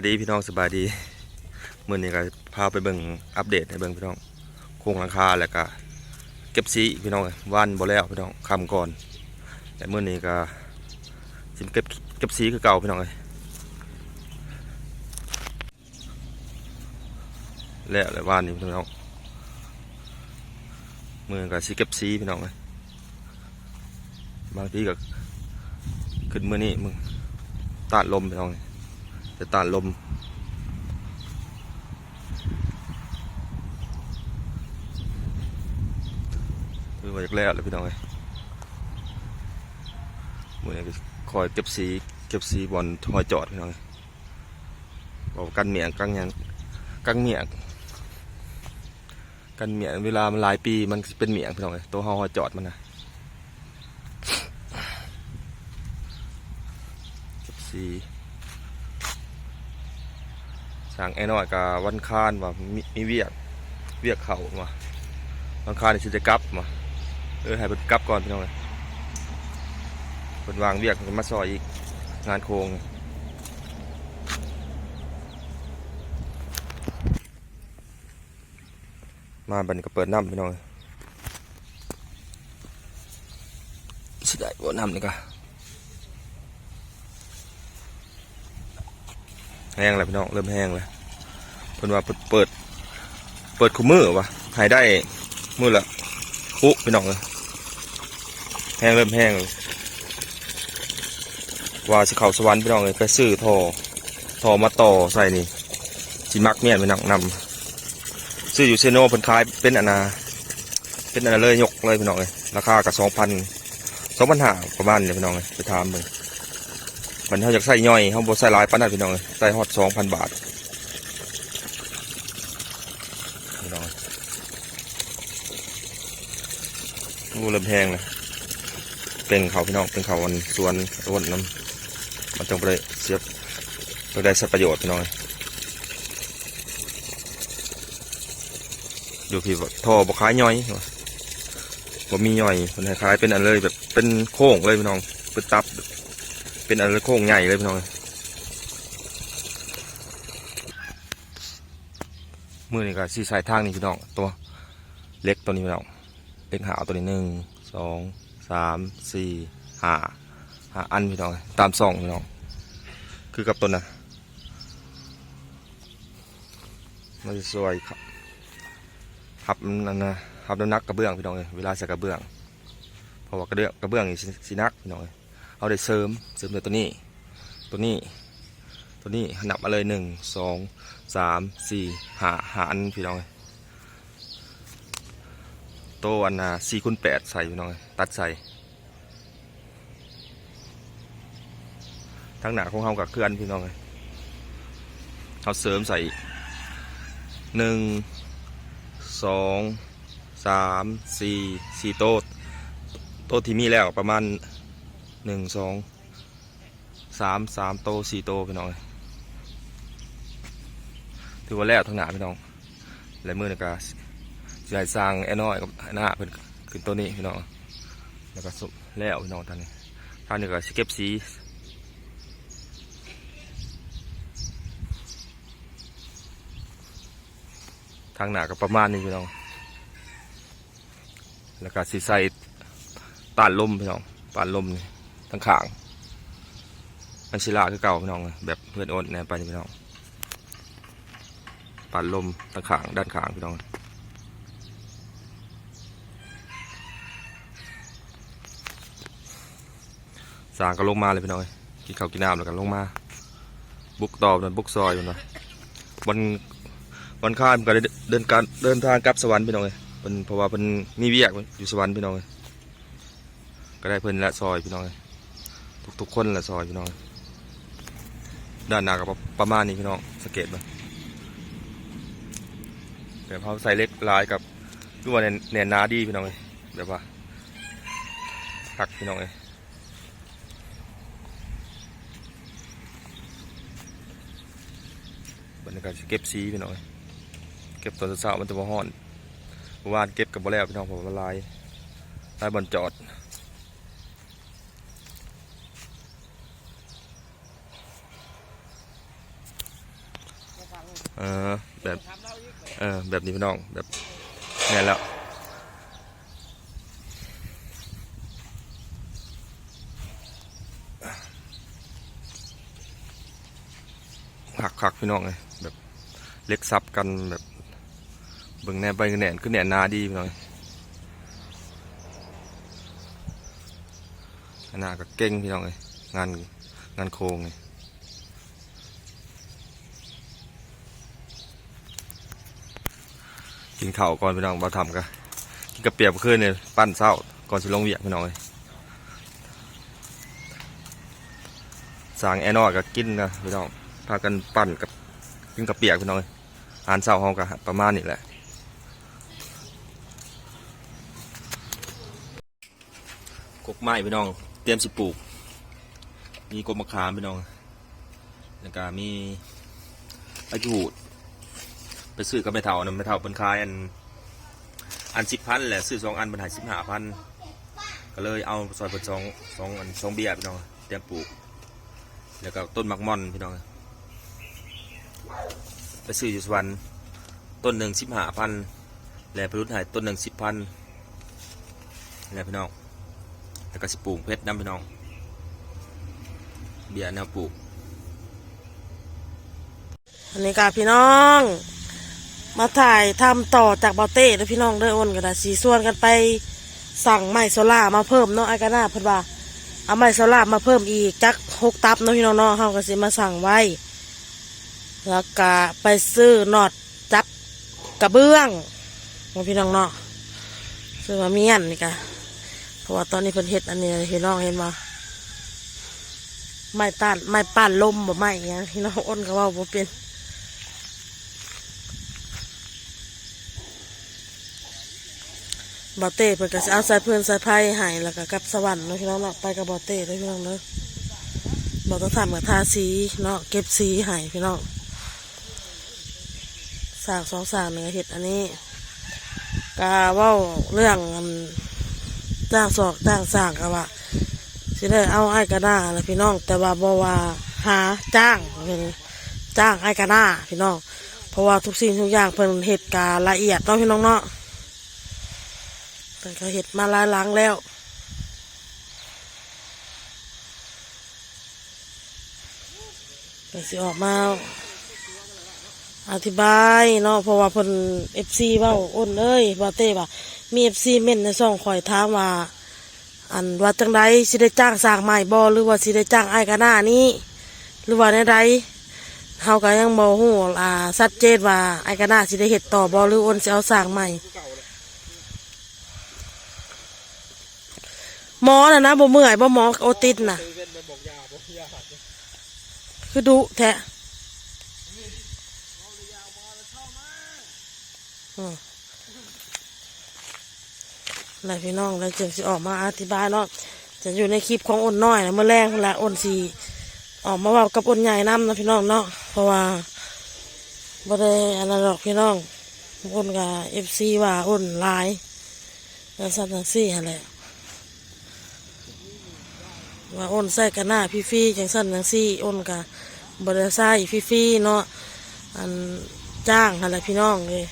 วัสดีพี่น้องสบายดีมื้อนี้ก็พาไปเบิ่งอัปเดตให้เบิ่งพี่น้องโครงหลังคาแล้วก็เก็บสีพี่น้องว่านบ่แล้วพี่น้องคำก่อน แต่มื้อนี้ก็สิเก็บเก็บสีคือเก่าพี่น้องเอ้ยแล้วแล้วว่านนี่พี่น้องมือก็สิเก็บสีพี่น้องเอ้ยบางทีก็ขึ้นมือนี้มึงตาดลมพี่น้องเอ้ย จะต้านลม คือว่าจากแล้วเลยพี่น้องเอ้ยมือนคอยเก็บสีเก็บสีบอลหอยจอดพี่น้องเอ้ยบอกกันเหมียงกังยังกังเหมียงกันเหมียงเวลามันหลายปีมันเป็นเหมียงพี่น้องเอ้ยตัวหอยจอดมันนะเก็บสี สั่งไอ้น้อยกับวันคานว่ามีเวียกเวียกเขามาวันคานนี่สิจะกลับมาเออให้เพิ่นกลับก่อนพี่น้องเลยเพิ่นวางเวียกเพิ่นมาซอยอีกงานโครงมาบันก็เปิดน้ำพี่น้องเลยสิได้บ่น้ำนี่ก็ แห้งแล้วพี่น้องเริ่มแห้งแล้วเพิ่นว่าเปิดเปิดเปิดคู่มือวะหายได้มือละคุพี่น้องเลยแห้งเริ่มแห้งเลยว่าสิเขาสวรรค์พี่น้องเลยไปซื้อทอทอมาต่อใส่นี่สิมักเมียนไปนักนำซื้ออยู่เซโนเพิ่นขายเป็นอนาเป็นอนาเลยยกเลยพี่น้องเลยราคากับสองพันสองพันห้าประมาณเนี่ยพี่น้องเลยไปถามเลย มันเขาอยากใส่ย่อยเขาบ่ใส่ลายปานนั้นพี่น้องใส่ฮอดสองพันบาทพี่น้องงูเริ่มแห้งเลยเป็นเขาพี่น้องเป็นเขาวันสวนอ้วนน้ำมันจงไปเสียบไปได้สัประโยชน์พี่น้องอยู่พี่ว่าท่อบกคล้ายย่อยบ่มีย่อยมันคล้ายเป็นอันเลยแบบเป็นโค้งเลยพี่น้องเป็นตับ เป็นอันเลยโค้งใหญ่เลยพี่น้องมือนี่ก็สีสายทางนี่พี่น้องตัวเล็กตัวนี้พี่น้องเล็กหาเอาตัวนี้หนึ่งสองสามสี่ห้าห้าอันพี่น้องตามซองพี่น้องคือกับตัวน่ะมันจะสวยครับหับนั่นนะหับน้ำหนักกระเบื้องพี่น้องเลยเวลาใส่กระเบื้องเพราะว่ากระเบื้องกระเบื้องนี่สิสินักพี่น้องเอ้ย เอาได้เสริมเสริมเลยตัวนี้ ตัวนี้ ตัวนี้นับมาเลยหนึ่งสองสามสี่หาหาอันพี่น้องโตอันน่ะสี่คูณแปดใส่พี่น้องตัดใส่ทั้งหนาของเขากับเคลื่อนพี่น้องเลยเขาเสริมใส่หนึ่งสองสามสี่สี่โตโตที่มีแล้วประมาณ หนึ่งสองสามสามโตสี่โตพี่น้องเอ้ยถือว่าแล้วทั้งหนาพี่น้องและมือในก็สิให้สร้างไอ้น้อยกับหน้าเพิ่นขึ้นตัวนี้พี่น้องแล้วก็สุบแล้วพี่น้องท่านนี้ท่านนี้ก็สเก็บสีทางหนาก็ประมาณนี้พี่น้อง แล้วก็สีใส่ต้านลมพี่น้องต้านลมนี่ ทั้งขางมันศิลาคือเก่าพี่น้องแบบเพื่อนโอนแนวไปพี่น้องปัดลมตะขางด้านขางพี่น้องสางก็ลงมาเลยพี่น้องกินข้าวกินน้ำแล้วก็ลงมา บุกต่อมันบุกซอยมันนะวันวันข้ามก็ได้เดินการเดินทางกลับสวรรค์พี่น้องเลยเป็นเพราะว่าเป็นมีเวียกอยู่สวรรค์พี่น้องเลยก็ได้เพิ่นละซอยพี่น้องเลย ทุกๆคนละซอยพี่น้อง ด้านหน้าก็ประมาณนี้พี่น้องสังเกตไหมแบบเขาใส่เล็กลายกับคือว่าแนนแนนหนาดีพี่น้องเลยแบบว่าหักพี่น้องเลยบรรยากาศเก็บสีพี่น้องเก็บตอนเช้ามันจะมาห้อนวานเก็บกับบ่แล้วพี่น้องผมละลายลายบอลจอด เออแบบ เออ แบบนี้พี่น้องแบบแน่แล้วหักหักพี่น้องเลยแบบเล็กซับกันแบบเบิ่งแน่ไปกันแหน่นขึ้นแหน่นหนาดีพี่น้องหน้าก็เก่งพี่น้องเลยงานงานโครงเลย กินข้าวก่อนพี่น้องมาทำกันกินกระเปียบขึ้นเนี่ยปั้นเศร้าก่อนสิลงเวียกพี่น้องเลยสั่งแอนนอกับกินนะพี่น้องพากันปั้นกับกินกระเปียกพี่น้องเลยอาหารเศร้าห้องกับประมาณนี้แหละกกไม้พี่น้อง เตรียมสิปลูก มีกบมะขามพี่น้องแล้วก็มีไอจูด ไปซื้อกับไม่เท่านะไม่เท่าเป็นคายอันอันสิบพันแหละซื้อสองอันเป็นหายสิบห้าพันก็เลยเอาซอยเป็นสองสองอันสองเบียร์พี่น้องเตรียมปลูก แล้วก็ต้นมักม่อนพี่น้องไปซื้ออยู่สวรรค์ต้นหนึ่งสิบห้าพันแล้วไปรุ่นหายต้นหนึ่งสิบพันแล้วพี่น้องแล้วก็สิปลูกเพชรน้ำพี่น้อง เบียร์แนวปลูกอันนี้กับพี่น้อง มาถ่ายทำต่อจากเบาเต้แล้วพี่น้องเด้ออ้นก็ได้สีส่วนกันไปสั่งไม้โซล่ามาเพิ่มเนาะไอ้กาหน้าเพิ่นว่าเอาไม้โซล่ามาเพิ่มอีกจักหกตับเนาะพี่น้องเนาะเฮาก็สิมาสั่งไว้ แล้วก็ไปซื้อหนอดจับกระเบื้องเนาพี่น้องเนาะซื้อมาเมียนนี่กะเพราะว่าตอนนี้เพิ่นเฮ็ดอันนี้พี่น้องเห็นมาไม้ต้านไม้ป้านลมบ่ไม้อิหยังพี่น้องอ้นก็ว่าบ่เป็น บอเต้เพิ่นก็สิเอาสายเพื่อนสายไพ่ให้แล้วก็กับสวรรค์เนาะพี่น้องเนาะไปกับบอเต้เลยพี่น้องเนาะบอต้องทำกับทาสีเนาะเก็บสีให้พี่น้องสางสองสางหนึ่งเห็ดอันนี้กาว่าเรื่องจ้างสอกจ้างสางก็ว่าสิได้เอาไอ้กระด้าแล้วพี่น้อง แต่ว่าบอว่าหาจ้างเป็นจ้างไอ้กระด้าพี่น้อง เพราะว่าทุกสิ่งทุกอย่างเพิ่นเหตุการละเอียดเนาะพี่น้องเนาะ เพิ่นก็เห็ดมาลายหลังแล้วก็สิออกมา อธิบายเนาะเพราะว่าเพิ่นเอฟซีเว้าอ้นเอ้ยบาเต้ว่ามีเอฟซีเม่นในซ่องคอยถามว่าอันว่าจังไดสิได้จ้างสร้างใหม่บ่หรือว่าสิได้จ้างไอ้ายกะหน้านี้ หรือว่าในใดเฮาก็ยังบ่ฮู้อ่าชัดเจนว่าไอ้ายกะหน้าสิได้เฮ็ดต่อบ่หรืออ้นสิเอาสร้างใหม่ หมอน่ะนะบ่เมื่อยบ่หมอโอติสน่ะ คือดุแท้อืมอะไรพี่น้องแล้วจึงสิออกมาอธิบายเนาะจะอยู่ในคลิปของอ้นน้อยนะเมื่อแรงแหละอ้นสีออกมาว่ากับอ้นใหญ่น้ำนะพี่น้องเนาะเพราะว่าบ่ได้อันนั้นหรอกพี่น้องอ้นกับเอฟซีว่าอ้นหลายแล้วสัตว์ทั้งสี่อะไร ว่าอ้นใส่กันหน้าพี่ฟี่จังสั้นจังซี่อ้นกับบริษัทพี่ฟี่เนาะอันจ้างอะไรพี่น้องเลย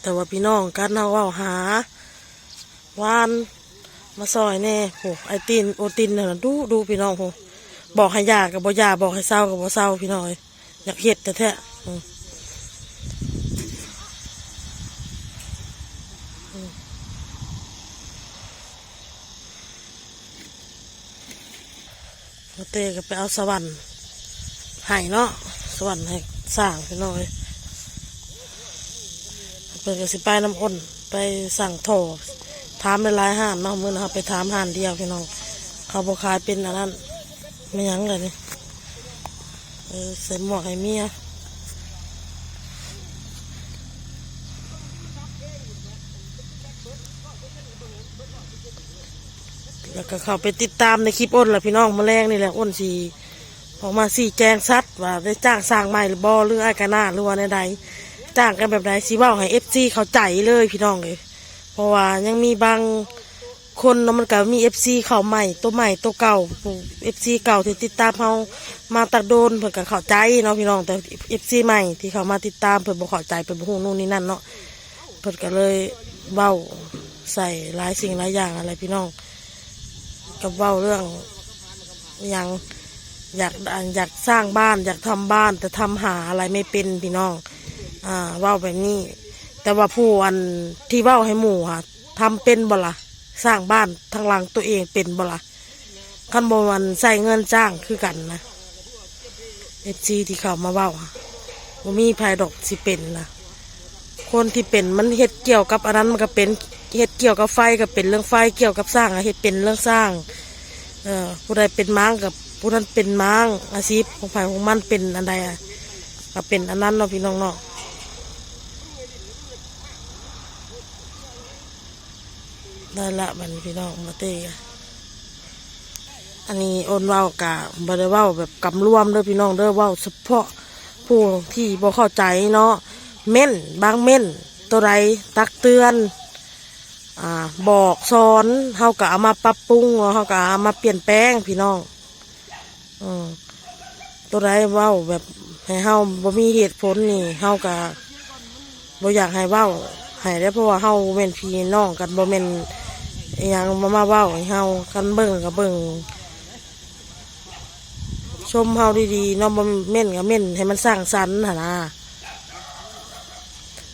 แต่ว่าพี่น้องกันเอาเว่าหาวานมาซอยแน่โหไอตินโอตินเนี่ยนะดูดูพี่น้องโหบอกให้ยากับบ่ยาบอกให้เศร้ากับบ่เศร้าพี่น้อยอยากเห็ดแต่แท้ๆอืมแล้ว เตก็ไปเอาสวรรค์ให้เนาะสวรรค์ให้สร้างพี่น้องเอ้ยเปิดกสิไปน้ำอ้นไปสั่งโถถามในหลายห้านเนาะมื่อนะครับไปถามห้านเดียวพี่น้องเขาบอกขายเป็นอันนั้นไม่ยั้งเลยนี่เออใส่หมวกให้เมีย แล้วก็เข้าไปติดตามในคลิปอ้นแหละพี่น้องมาแรงนี่แหละอ้นสีออกมาสี่แจงซัดว่าได้จ้างสร้างใหม่หรือบอหรือไอ้กาหน้าหรือว่าในใดจ้างกันแบบไหนสิเว่าให้เอฟซีเขาใจเลยพี่น้องเลยเพราะว่ายังมีบางคนเนาะมันก็มีเอฟซีเข้าใหม่ตัวใหม่ตัวเก่าเอฟซีเก่าที่ติดตามเฮามาตักโดนเพิ่นก็เข้าใจเนาะพี่น้องแต่เอฟซีใหม่ที่เขามาติดตามเพิ่นบ่เข้าใจเพิ่นบ่ฮู้นู่นนี่นั่นเนาะเพิ่นก็เลยเว้าใส่หลายสิ่งหลายอย่างอะไรพี่น้อง กับเว้าเรื่องอย่างอยากอยากสร้างบ้าน อยากทำบ้านแต่ทำหาอะไรไม่เป็นพี่น้อง อ่าเว้าแบบนี้ แต่ว่าผู้อันที่เว้าให้หมู่ค่ะทำเป็นบ่ละสร้างบ้านทางหลังตัวเองเป็นบ่ละคันบ่มันใส่เงินจ้างคือกันนะเอฟซีที่เขามาเว้าค่ะบ่มีภายดอกสิเป็นนะ คนที่เป็นมันเฮ็ดเกี่ยวกับอันนั้นมันก็เป็นเฮ็ดเกี่ยวกับไฟก็เป็นเรื่องไฟเกี่ยวกับสร้างเฮ็ดเป็นเรื่องสร้างเออผู้ใดเป็นม้างกับผู้นั้นเป็นม้างอาชีพของฝ่ายของมันเป็นอันใดอะก็เป็นอันนั้นเนาะพี่น้องเนาะได้ละบันพี่น้องมาเต้อะอันนี้โอนว้ากะบ่ได้เว้าแบบกำรวมเด้อพี่น้องเด้อว้าเฉพาะผู้ที่บ่เข้าใจเนาะ เม่นบางเม่นตัวใดตักเตือนอบอกสอนเฮาก็เอามาปรับปรุงเฮาก็เอามาเปลี่ยนแปลงพี่น้องอตัวใดเว้าแบบให้เฮาบ่มีเหตุผลนี่เฮาก็บ่อยากให้เว้าให้ได้เพราะว่าเฮาเป็นพี่น้องกันบ่แม่นอหยังมามาเว้าให้เฮากันเบิ่งก็เบิ่งชมเฮาดีๆเนาะบ่แม่นก็แม่นให้มันสร้างสรรค์หนะ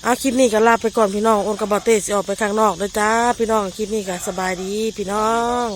อาคลิปนี้ก็ลาไปก่อนพี่น้องโอนกับบอเต้สิออกไปข้างนอกเลยจ้า พี่น้องคลิปนี้ก็สบายดี พี่น้อง